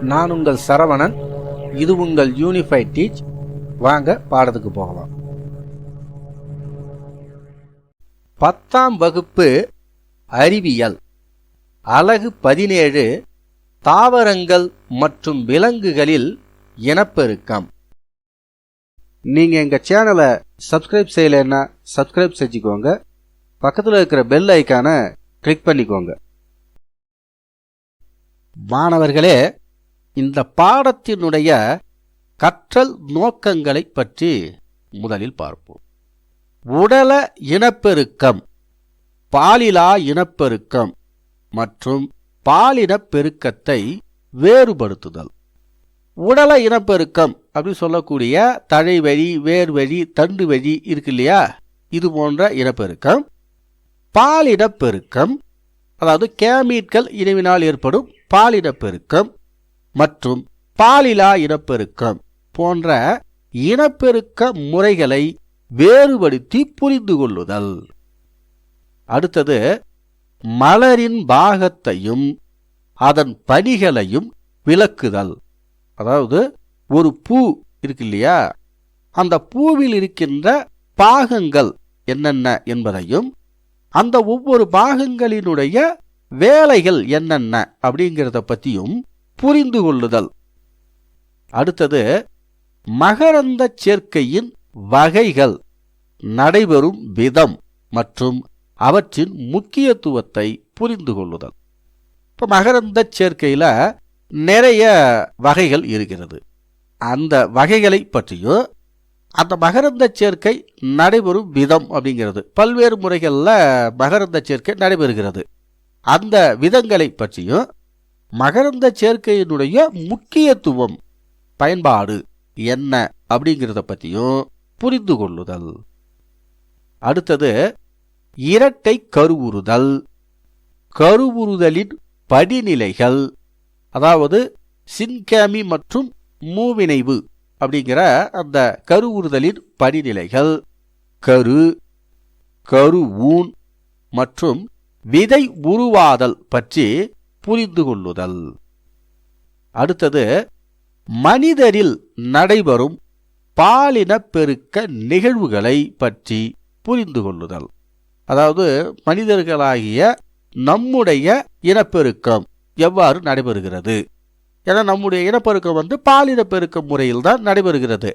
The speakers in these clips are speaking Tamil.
நான் உங்கள் சரவணன். இது உங்கள் யூனிஃபைட் டீச் வாங்க பாடத்துக்கு போகலாம். பத்தாம் வகுப்பு அறிவியல். அலகு பதினேழு தாவரங்கள் மற்றும் விலங்குகளில் இனப்பெருக்கம். நீங்கள் எங்கள் சேனலை சப்ஸ்கிரைப் செய்யலைன்னா சப்ஸ்கிரைப் செஞ்சுக்கோங்க. பக்கத்தில் இருக்கிற பெல் ஐக்கானை கிளிக் பண்ணிக்கோங்க. மாணவர்களே இந்த பாடத்தினுடைய கற்றல் நோக்கங்களை பற்றி முதலில் பார்ப்போம். உடல இனப்பெருக்கம் பாலிலா இனப்பெருக்கம் மற்றும் பாலினப் பெருக்கத்தை வேறுபடுத்துதல். உடல இனப்பெருக்கம் அப்படின்னு சொல்லக்கூடிய தழைவழி வேர்வழி தண்டு வழி இருக்கு இல்லையா? இது போன்ற இனப்பெருக்கம். பாலிடப்பெருக்கம் அதாவது கேமீட்கள் இனவினால் ஏற்படும் பாலினப்பெருக்கம் மற்றும் பாலிலா இனப்பெருக்கம் போன்ற இனப்பெருக்க முறைகளை வேறுபடுத்தி புரிந்து கொள்ளுதல். அடுத்தது மலரின் பாகத்தையும் அதன் பணிகளையும் விளக்குதல். அதாவது ஒரு பூ இருக்கு இல்லையா அந்த பூவில் இருக்கின்ற பாகங்கள் என்னென்ன என்பதையும் அந்த ஒவ்வொரு பாகங்களினுடைய வேலைகள் என்னென்ன அப்படிங்கிறத பற்றியும் புரிந்து கொள்ளுதல். அடுத்தது மகரந்த சேர்க்கையின் வகைகள் நடைபெறும் விதம் மற்றும் அவற்றின் முக்கியத்துவத்தை புரிந்து கொள்ளுதல். இப்போ மகரந்த சேர்க்கையில் நிறைய வகைகள் இருக்கிறது. அந்த வகைகளை பற்றியும் அந்த மகரந்த சேர்க்கை நடைபெறும் விதம் அப்படிங்கிறது. பல்வேறு முறைகளில் மகரந்த சேர்க்கை நடைபெறுகிறது. அந்த விதங்களை பற்றியும் மகரந்த சேர்க்கையினுடைய முக்கியத்துவம் பயன்பாடு என்ன அப்படிங்கிறத பற்றியும் புரிந்து கொள்ளுதல். அடுத்தது இரட்டை கருவுறுதல். கருவுறுதலின் படிநிலைகள் அதாவது சின்கேமி மற்றும் மூவினைவு அப்படிங்கிற அந்த கருவுறுதலின் படிநிலைகள். கரு கரு ஊன் மற்றும் விதை உருவாதல் பற்றி புரிந்து கொள்ளுதல். அடுத்தது மனிதரில் நடைபெறும் பாலின பெருக்க நிகழ்வுகளை பற்றி புரிந்து கொள்ளுதல். அதாவது மனிதர்களாகிய நம்முடைய இனப்பெருக்கம் எவ்வாறு நடைபெறுகிறது? ஏன்னா நம்முடைய இனப்பெருக்கம் வந்து பாலின பெருக்க முறையில் தான் நடைபெறுகிறது.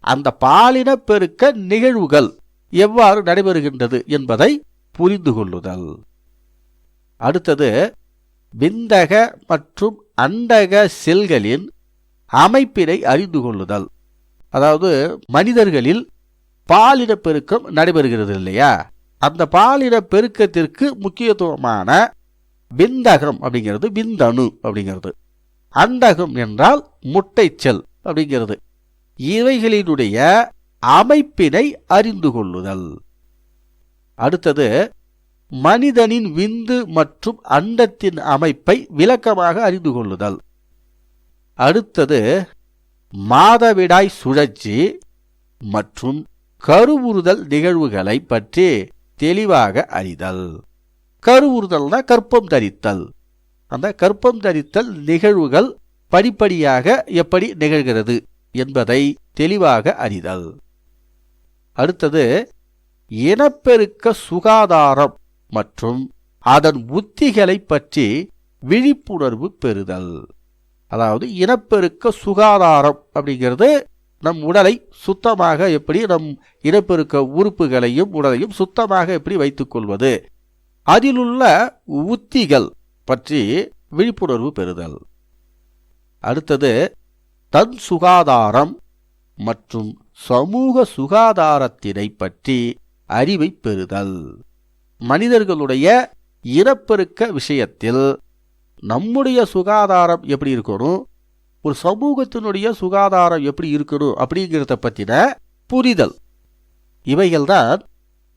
அந்த பாலின பெருக்க நிகழ்வுகள் எவ்வாறு நடைபெறுகின்றது என்பதை புரிந்து கொள்ளுதல். அடுத்தது விந்தக மற்றும் அண்டக செல்களின் அமைப்பினை அறிந்து கொள்ளுதல். அதாவது மனிதர்களில் பாலினப்பெருக்கம் நடைபெறுகிறது இல்லையா? அந்த பாலின பெருக்கத்திற்கு முக்கியத்துவமான விந்தகம் அப்படிங்கிறது விந்தணு அப்படிங்கிறது. அண்டகம் என்றால் முட்டை செல் அப்படிங்கிறது. இவைகளினுடைய அமைப்பினை அறிந்து கொள்ளுதல். அடுத்தது மனிதனின் விந்து மற்றும் அண்டத்தின் அமைப்பை விளக்கமாக அறிந்து கொள்ளுதல். அடுத்தது மாதவிடாய் சுழற்சி மற்றும் கருவுறுதல் நிகழ்வுகளை பற்றி தெளிவாக அறிதல். கருவுறுதல்னா கற்பம் தரித்தல். அந்த கற்பம் தரித்தல் நிகழ்வுகள் படிப்படியாக எப்படி நிகழ்கிறது என்பதை தெளிவாக அறிதல். அடுத்தது இனப்பெருக்க சுகாதாரம் மற்றும் அதன் உத்திகளை பற்றி விழிப்புணர்வு பெறுதல். அதாவது இனப்பெருக்க சுகாதாரம் அப்படிங்கிறது நம் உடலை சுத்தமாக எப்படி நம் இனப்பெருக்க உறுப்புகளையும் உடலையும் சுத்தமாக எப்படி வைத்துக்கொள்வது அதிலுள்ள உத்திகள் பற்றி விழிப்புணர்வு பெறுதல். அடுத்தது தன் சுகாதாரம் மற்றும் சமூக சுகாதாரத்தினை பற்றி அறிவை பெறுதல். மனிதர்களுடைய இனப்பெருக்க விஷயத்தில் நம்முடைய சுகாதாரம் எப்படி இருக்கணும்? ஒரு சமூகத்தினுடைய சுகாதாரம் எப்படி இருக்கணும்? அப்படிங்கிறத பற்றின புரிதல். இவைகள்தான்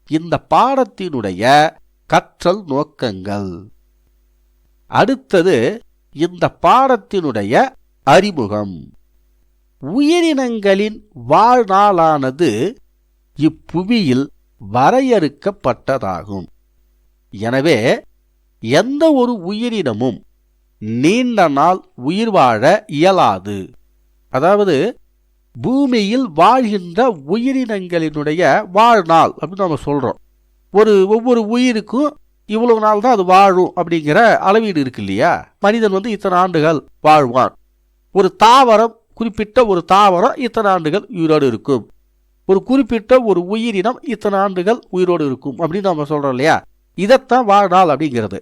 இந்த பாடத்தினுடைய கற்றல் நோக்கங்கள். அடுத்தது இந்த பாடத்தினுடைய அறிமுகம். உயிரினங்களின் வாழ்நாளானது இப்புவியில் வரையறுக்கப்பட்டதாகும். எனவே எந்த ஒரு உயிரினமும் நீண்ட நாள் உயிர் வாழ இயலாது. அதாவது பூமியில் வாழ்கின்ற உயிரினங்களினுடைய வாழ்நாள் அப்படின்னு நம்ம சொல்றோம். ஒரு ஒவ்வொரு உயிருக்கும் இவ்வளவு நாள் தான் அது வாழும் அப்படிங்கிற அளவீடு இருக்கு இல்லையா? மனிதன் வந்து இத்தனை ஆண்டுகள் வாழ்வான். ஒரு தாவரம் குறிப்பிட்ட ஒரு தாவரம் இத்தனை ஆண்டுகள் உயிரோடு இருக்கும். ஒரு குறிப்பிட்ட ஒரு உயிரினம் இத்தனை ஆண்டுகள் உயிரோடு இருக்கும் அப்படின்னு நம்ம சொல்கிறோம் இல்லையா? இதைத்தான் வாழ்நாள் அப்படிங்கிறது.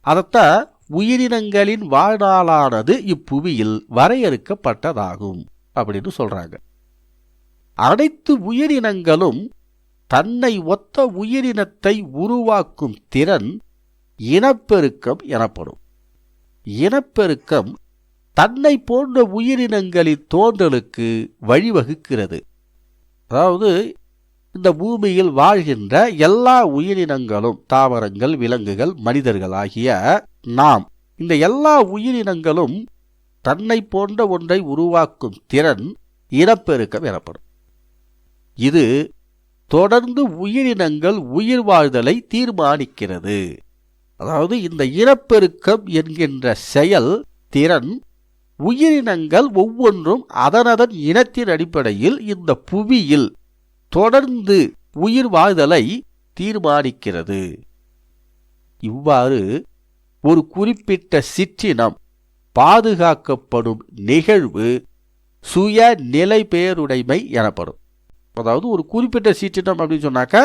அதைத்தான் உயிரினங்களின் வாழ்நாளானது இப்புவியில் வரையறுக்கப்பட்டதாகும் அப்படின்னு சொல்கிறாங்க அனைத்து உயிரினங்களும் தன்னை ஒத்த உயிரினத்தை உருவாக்கும் திறன் இனப்பெருக்கம் எனப்படும். இனப்பெருக்கம் தன்னை போன்ற உயிரினங்களின் தோன்றலுக்கு வழிவகுக்கிறது. அதாவது இந்த பூமியில் வாழ்கின்ற எல்லா உயிரினங்களும் தாவரங்கள் விலங்குகள் மனிதர்கள் ஆகிய நாம் இந்த எல்லா உயிரினங்களும் தன்னை போன்ற ஒன்றை உருவாக்கும் திறன் இனப்பெருக்கம் எனப்படும். இது தொடர்ந்து உயிரினங்கள் உயிர் வாழ்தலை தீர்மானிக்கிறது. அதாவது இந்த இனப்பெருக்கம் என்கின்ற செயல் திறன் உயிரினங்கள் ஒவ்வொன்றும் அதனதன் இனத்தின் அடிப்படையில் இந்த புவியில் தொடர்ந்து உயிர் வாழ்தலை தீர்மானிக்கிறது. இவ்வாறு ஒரு குறிப்பிட்ட சிற்றினம் பாதுகாக்கப்படும் நிகழ்வு சுய நிலை பேருடைமை எனப்படும். அதாவது ஒரு குறிப்பிட்ட சிற்றினம் அப்படின்னு சொன்னாக்கா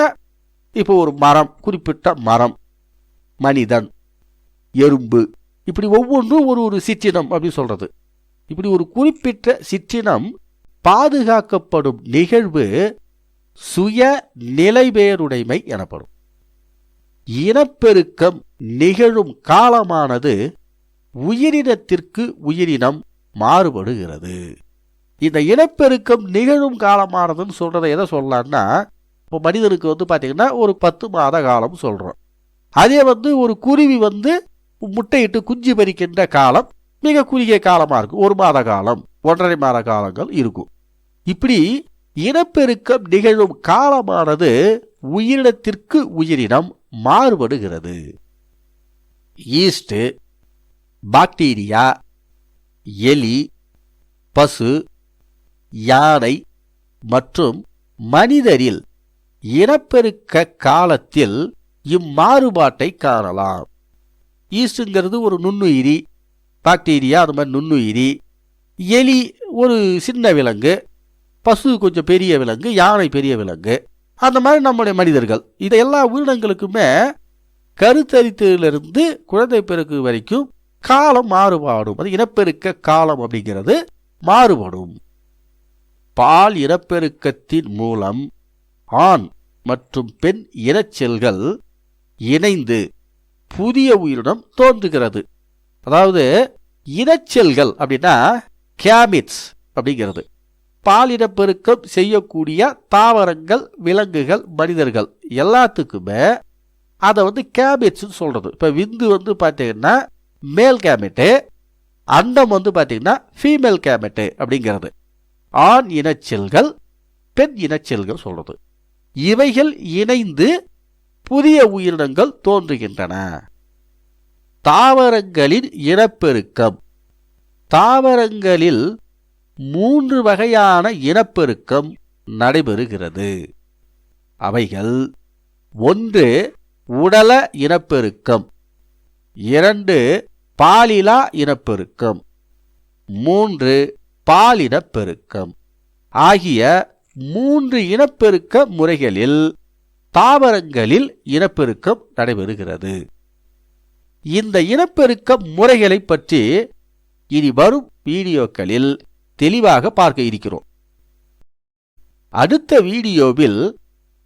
இப்போ ஒரு மரம் குறிப்பிட்ட மரம் மனிதன் எறும்பு இப்படி ஒவ்வொன்றும் ஒரு ஒரு சிற்றினம் அப்படின்னு சொல்கிறது இப்படி ஒரு குறிப்பிட்ட சிற்றினம் பாதுகாக்கப்படும் நிகழ்வு சுய நிலைபேருடைமை எனப்படும். இனப்பெருக்கம் நிகழும் காலமானது உயிரினத்திற்கு உயிரினம் மாறுபடுகிறது. இந்த இனப்பெருக்கம் நிகழும் காலமானதுன்னு சொல்கிறத எதை சொல்லலான்னா இப்போ மனிதனுக்கு வந்து பார்த்தீங்கன்னா ஒரு பத்து மாத காலம் சொல்கிறோம் அதே வந்து ஒரு குருவி வந்து முட்டையிட்டு குஞ்சு பறிக்கின்ற காலம் மிக குறுகிய காலமாக இருக்கும். ஒரு மாத காலம் ஒன்றரை மாத காலங்கள் இருக்கும். இப்படி இனப்பெருக்கம் நிகழும் காலமானது உயிரினத்திற்கு உயிரினம் மாறுபடுகிறது. ஈஸ்ட் பாக்டீரியா எலி பசு யானை மற்றும் மனிதரில் இனப்பெருக்க காலத்தில் இம்மாறுபாட்டை காணலாம். ஈஸ்ட்டுங்கிறது ஒரு நுண்ணுயிரி பாக்டீரியா அது மாதிரி நுண்ணுயிரி. எலி ஒரு சின்ன விலங்கு பசு கொஞ்சம் பெரிய விலங்கு யானை பெரிய விலங்கு. அந்த மாதிரி நம்முடைய மனிதர்கள். இதை எல்லா உயிரினங்களுக்குமே கருத்தரித்தலிருந்து குழந்தை பிறகு வரைக்கும் காலம் மாறுபாடும் அது இனப்பெருக்க காலம் அப்படிங்கிறது மாறுபடும். பால் இனப்பெருக்கத்தின் மூலம் ஆண் மற்றும் பெண் இனச்செல்கள் இணைந்து புதிய உயிரினம் தோன்றுகிறது. அதாவது இனச்செல்கள் அப்படின்னா கேமிட்ஸ் அப்படிங்கிறது. பாலினப்பெருக்கம் செய்யக்கூடிய தாவரங்கள் விலங்குகள் மனிதர்கள் எல்லாத்துக்குமே அதை வந்து கேமிட்ஸ்னு சொல்கிறது இப்போ விந்து வந்து பார்த்தீங்கன்னா மேல் கேமெட்டு அண்டம் வந்து பார்த்தீங்கன்னா ஃபீமேல் கேமெட்டு அப்படிங்கிறது. ஆண் இனச்செல்கள் பெண் இனச்செல்கள் சொல்கிறது இவைகள் இணைந்து புதிய உயிரினங்கள் தோன்றுகின்றன. தாவரங்களின் இனப்பெருக்கம். தாவரங்களில் மூன்று வகையான இனப்பெருக்கம் நடைபெறுகிறது. அவைகள் ஒன்று உடல இனப்பெருக்கம். இரண்டு பாலிலா இனப்பெருக்கம். மூன்று பாலினப்பெருக்கம் ஆகிய மூன்று இனப்பெருக்க முறைகளில் தாவரங்களில் இனப்பெருக்கம் நடைபெறுகிறது. இந்த இனப்பெருக்க முறைகளை பற்றி இனி வரும் வீடியோக்களில் தெளிவாக பார்க்க இருக்கிறோம். அடுத்த வீடியோவில்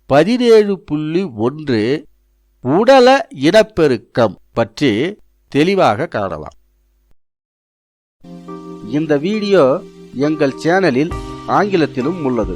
பதினேழு புள்ளி ஒன்று உடல இனப்பெருக்கம் பற்றி தெளிவாக காணலாம். இந்த வீடியோ எங்கள் சேனலில் ஆங்கிலத்திலும் உள்ளது.